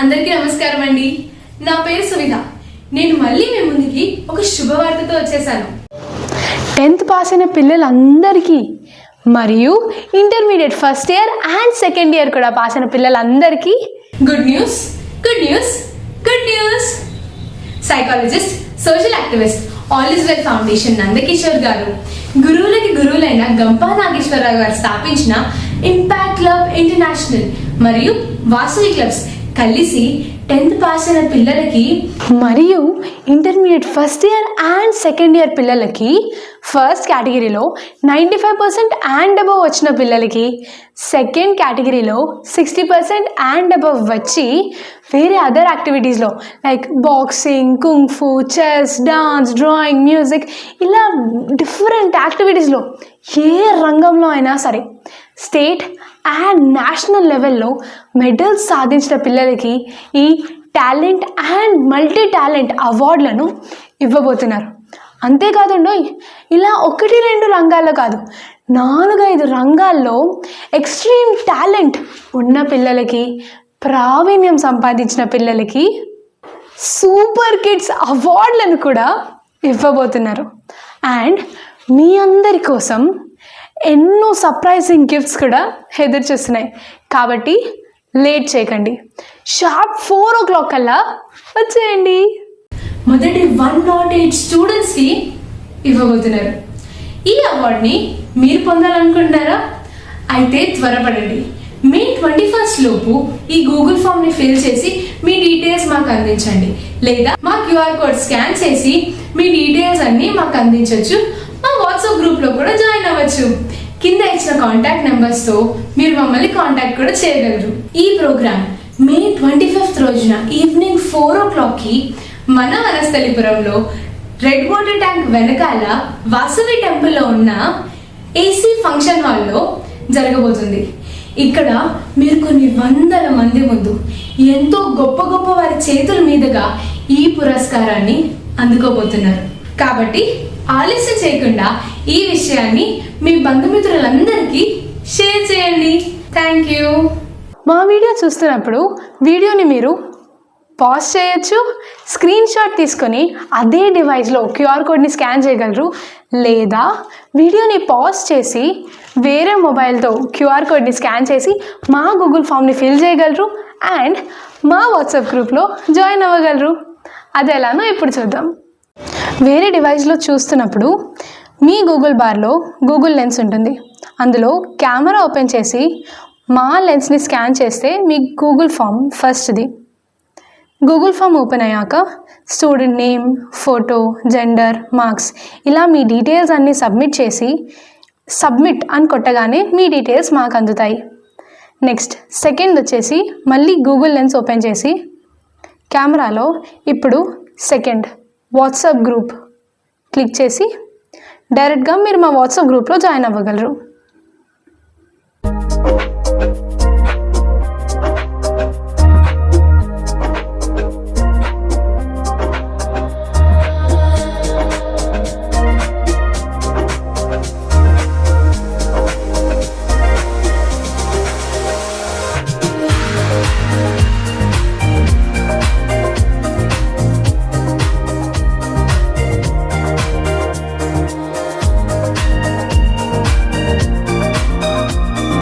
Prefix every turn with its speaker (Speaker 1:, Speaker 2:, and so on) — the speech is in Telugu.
Speaker 1: అందరికీ నమస్కారం అండి. నా పేరు సువిధ. నేను మళ్ళీ మీ ముందుకి ఒక శుభవార్తతో వచ్చేసాను.
Speaker 2: టెన్త్ పాస్ అయిన పిల్లలందరికీ మరియు intermediate first year and second year కూడా పాస్ అయిన పిల్లలందరికీ
Speaker 1: good news good news good news. Psychologist social activist all is well foundation Nandakishore garu. గురువులకి గురువులైన గంపా నాగేశ్వరరావు గారు స్థాపించిన ఇంపాక్ట్ క్లబ్ ఇంటర్నేషనల్ మరియు వాసవి క్లబ్స్ కలిసి టెన్త్ పాస్ అయిన పిల్లలకి
Speaker 2: మరియు intermediate first year and second year పిల్లలకి ఫస్ట్ కేటగిరీలో ninety five percent and above వచ్చిన పిల్లలకి సెకండ్ కేటగిరీలో సిక్స్టీ పర్సెంట్ అండ్ అబవ్ వచ్చి వేరే అదర్ యాక్టివిటీస్లో like boxing kung fu chess dance drawing music ఇలా డిఫరెంట్ యాక్టివిటీస్లో ఏ రంగంలో అయినా సరే స్టేట్ అండ్ నేషనల్ లెవెల్లో మెడల్స్ సాధించిన పిల్లలకి ఈ టాలెంట్ అండ్ మల్టీ టాలెంట్ అవార్డులను ఇవ్వబోతున్నారు. అంతేకాదండి ఇలా ఒకటి రెండు రంగాల్లో కాదు నాలుగైదు రంగాల్లో ఎక్స్ట్రీమ్ టాలెంట్ ఉన్న పిల్లలకి ప్రావీణ్యం సంపాదించిన పిల్లలకి సూపర్ కిడ్స్ అవార్డులను కూడా ఇవ్వబోతున్నారు. అండ్ మీ అందరి కోసం ఎన్నో సర్ప్రైజింగ్ గిఫ్ట్స్ కూడా ఎదురు చూస్తున్నాయి. కాబట్టి లేట్ చేయకండి. షార్ప్ ఫోర్ ఓ క్లాక్ కల్లా వచ్చేయండి.
Speaker 1: మొదటి వన్ నాట్ ఎయిట్ స్టూడెంట్స్కి ఇవ్వబోతున్నారు. ఈ అవార్డ్ని మీరు పొందాలనుకుంటున్నారా? అయితే త్వరపడండి. మే ట్వంటీ ఫస్ట్ లోపు ఈ గూగుల్ ఫామ్ని ఫిల్ చేసి మీ డీటెయిల్స్ మాకు అందించండి. లేదా మా క్యూఆర్ కోడ్ స్కాన్ చేసి మీ డీటెయిల్స్ అన్నీ మాకు అందించవచ్చు మా వాట్సాప్ గ్రూప్లో కూడా అవ్వచ్చు కింద ఇచ్చిన కాంటాక్ట్ నెంబర్స్తో మీరు మమ్మల్ని కాంటాక్ట్ కూడా చేయగలరు. ఈ ప్రోగ్రామ్ మే ట్వంటీ ఫిఫ్త్ రోజున ఈవినింగ్ ఫోర్ ఓ క్లాక్కి మన వనస్థలిపురంలో రెడ్ వాటర్ ట్యాంక్ వెనకాల వాసవి టెంపుల్లో ఉన్న ఏసీ ఫంక్షన్ హాల్లో జరగబోతుంది. ఇక్కడ మీరు కొన్ని వందల మంది ముందు ఎంతో గొప్ప గొప్ప వారి చేతుల మీదుగా ఈ పురస్కారాన్ని అందుకోబోతున్నారు. కాబట్టి ఆలస్యం చేయకుండా ఈ విషయాన్ని మీ బంధుమిత్రులందరికీ షేర్ చేయండి. థ్యాంక్ యూ
Speaker 2: మా వీడియో చూస్తున్నప్పుడు వీడియోని మీరు పాజ్ చేయొచ్చు స్క్రీన్ షాట్ తీసుకొని అదే డివైస్లో క్యూఆర్ కోడ్ని స్కాన్ చేయగలరు లేదా వీడియోని పాజ్ చేసి వేరే మొబైల్తో క్యూఆర్ కోడ్ని స్కాన్ చేసి మా గూగుల్ ఫామ్ని ఫిల్ చేయగలరు అండ్ మా వాట్సాప్ గ్రూప్లో జాయిన్ అవ్వగలరు. అది ఎలానో ఇప్పుడు చూద్దాం. వేరే డివైస్లో చూస్తున్నప్పుడు మీ గూగుల్ బార్లో గూగుల్ లెన్స్ ఉంటుంది. అందులో కెమెరా ఓపెన్ చేసి మా లెన్స్ని స్కాన్ చేస్తే మీ గూగుల్ ఫామ్ ఫస్ట్ది. గూగుల్ ఫామ్ ఓపెన్ అయ్యాక student name photo gender marks ఇలా మీ డీటెయిల్స్ అన్నీ సబ్మిట్ చేసి సబ్మిట్ అని కొట్టగానే మీ డీటెయిల్స్ మాకు అందుతాయి. నెక్స్ట్ సెకండ్ వచ్చేసి మళ్ళీ గూగుల్ లెన్స్ ఓపెన్ చేసి కెమెరాలో ఇప్పుడు సెకండ్ వాట్సాప్ గ్రూప్ క్లిక్ చేసి డైరెక్ట్గా మీరు మా వాట్సాప్ గ్రూప్లో జాయిన్ అవ్వగలరు.